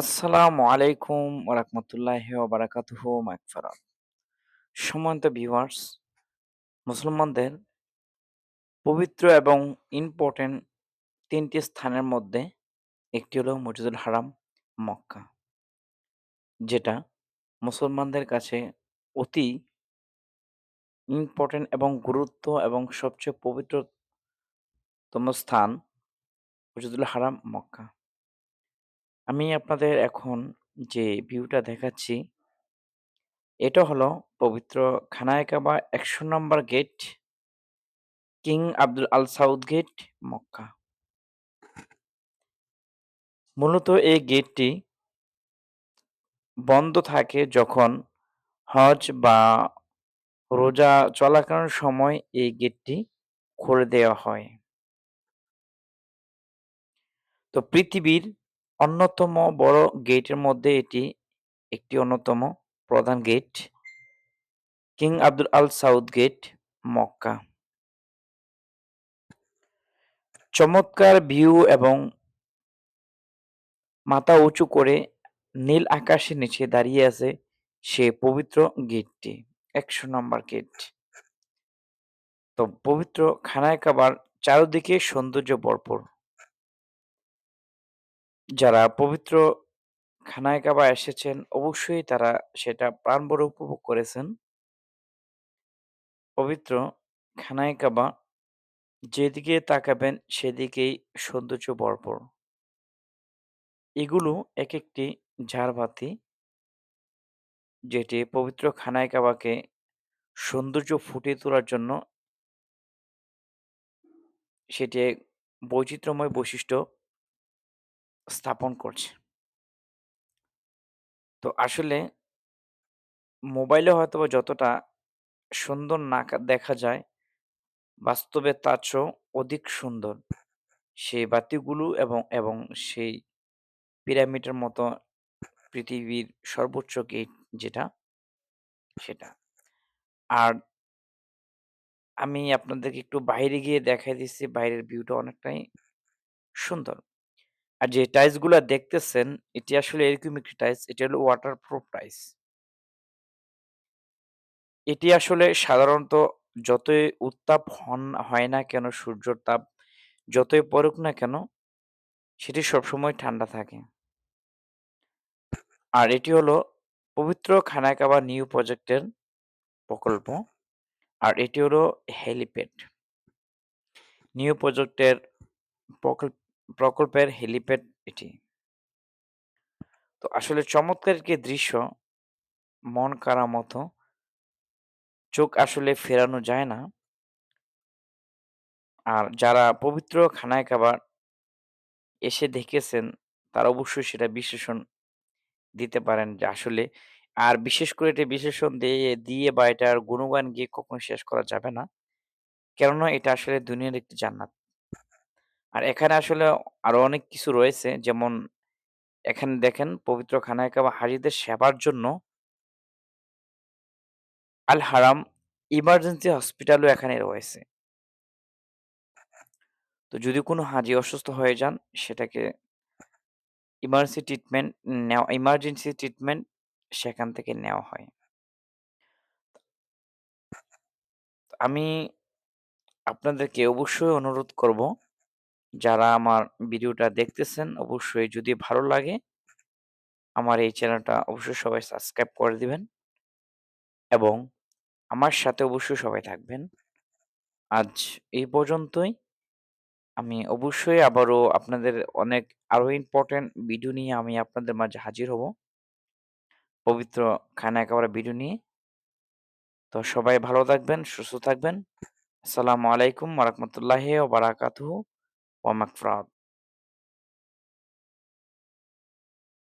আসসালামু আলাইকুম ওরহমতুল্লাহি ওবারাকাতুহু মাগফিরাত। সম্মানিত ভিউয়ার্স, মুসলমানদের পবিত্র এবং ইম্পর্টেন্ট তিনটি স্থানের মধ্যে একটি হলো মসজিদুল হারাম, মক্কা। যেটা মুসলমানদের কাছে অতি ইম্পর্টেন্ট এবং গুরুত্ব এবং সবচেয়ে পবিত্রতম স্থান মসজিদুল হারাম, মক্কা। আমি আপনাদের এখন যে ভিউটা দেখাচ্ছি এটা হলো পবিত্র খানায় Kaaba ১০০ number gate, king Abdul Al Saud gate, Mecca. মূলত এই গেটটি বন্ধ থাকে যখন হজ বা রোজা চলাকালীন সময় এই গেটটি খুলে দেওয়া হয়। তো পৃথিবীর অন্যতম বড় গেটের মধ্যে এটি একটি অন্যতম প্রধান gate. King Abdul Al Saud gate, Mecca. চমৎকার ভিউ এবং মাথা উঁচু করে নীল আকাশের নিচে দাঁড়িয়ে আছে সে পবিত্র গেটটি। ১০০ নম্বর গেট। তো পবিত্র খানায় কাবার চারদিকে সৌন্দর্য ভরপুর। যারা পবিত্র খানায় কাবা এসেছেন, অবশ্যই তারা সেটা প্রাণভরে উপভোগ করেছেন। পবিত্র খানায় কাবা, যেদিকে তাকাবেন সেদিকেই সৌন্দর্য ভরপুর। এগুলো একেকটি ঝাড়বাতি, যেটি পবিত্র খানায় কাবাকে সৌন্দর্য ফুটিয়ে তোলার জন্য সেটি এক বৈচিত্র্যময় বৈশিষ্ট্য স্থাপন করছে। তো আসলে মোবাইলে হয়তোবা যতটা সুন্দর না দেখা যায়, বাস্তবে তার চেয়েও অধিক সুন্দর। সেই বাতিগুলো এবং এবং সেই পিরামিডের মতো পৃথিবীর সর্বোচ্চ গেট যেটা, সেটা। আর আমি আপনাদেরকে একটু বাইরে গিয়ে দেখাই দিচ্ছি, বাইরের ভিউটা অনেকটাই সুন্দর। আর যে টাইলসগুলা দেখতেছেন, এটি আসলে এরকম একটি টাইলস, এটি হলো ওয়াটারপ্রুফ টাইলস। এটি আসলে সাধারণত যতই উত্তাপ হন হয় না কেন, সূর্যর তাপ যতই পড়ুক না কেন, সেটি সবসময় ঠান্ডা থাকে। আর এটি হলো পবিত্র খানায় কাবা নিউ প্রজেক্টের প্রকল্প। আর এটি হলো হেলিপ্যাড। নিউ প্রজেক্টের প্রকল প্রকল্পের হেলিপ্যাড এটি। তো আসলে চমৎকার একটি দৃশ্য, মন কাড়ার মতো। চোখ আসলে ফেরানো যায় না। আর যারা পবিত্র খানায় কাবা এসে দেখেছেন, তারা অবশ্যই সেটা বিশ্লেষণ দিতে পারেন যে আসলে আর বিশেষ করে এটি বিশ্লেষণ দিয়ে দিয়ে বা এটার গুণগান গিয়ে কখনো শেষ করা যাবে না। কেননা এটা আসলে দুনিয়ার একটি জান্নাত। আর এখানে আসলে আরও অনেক কিছু রয়েছে যেমন এখানে দেখেন পবিত্র খানায় কাবা হাজিদের সেবার জন্য আল হারাম ইমার্জেন্সি হসপিটালও এখানে রয়েছে। তো যদি কোনো হাজি অসুস্থ হয়ে যান সেটাকে ইমার্জেন্সি ট্রিটমেন্ট নেওয়া ইমার্জেন্সি ট্রিটমেন্ট সেখান থেকে নেওয়া হয়। আমি আপনাদেরকে অবশ্যই অনুরোধ করব, যারা আমার ভিডিওটা দেখতেছেন অবশ্যই যদি ভালো লাগে আমার এই চ্যানেলটা অবশ্যই সবাই সাবস্ক্রাইব করে দিবেন। এবং আমার সাথে অবশ্যই সবাই থাকবেন। আজ এই পর্যন্তই। আমি অবশ্যই আবারও আপনাদের অনেক আরও ইম্পোর্টেন্ট ভিডিও নিয়ে আমি আপনাদের মাঝে হাজির হব। পবিত্র খানায় কাবার ভিডিও নিয়ে। তো সবাই ভালো থাকবেন, সুস্থ থাকবেন। আসসালামু আলাইকুম ওয়া রাহমাতুল্লাহি ওয়া বারাকাতুহু ومكفرات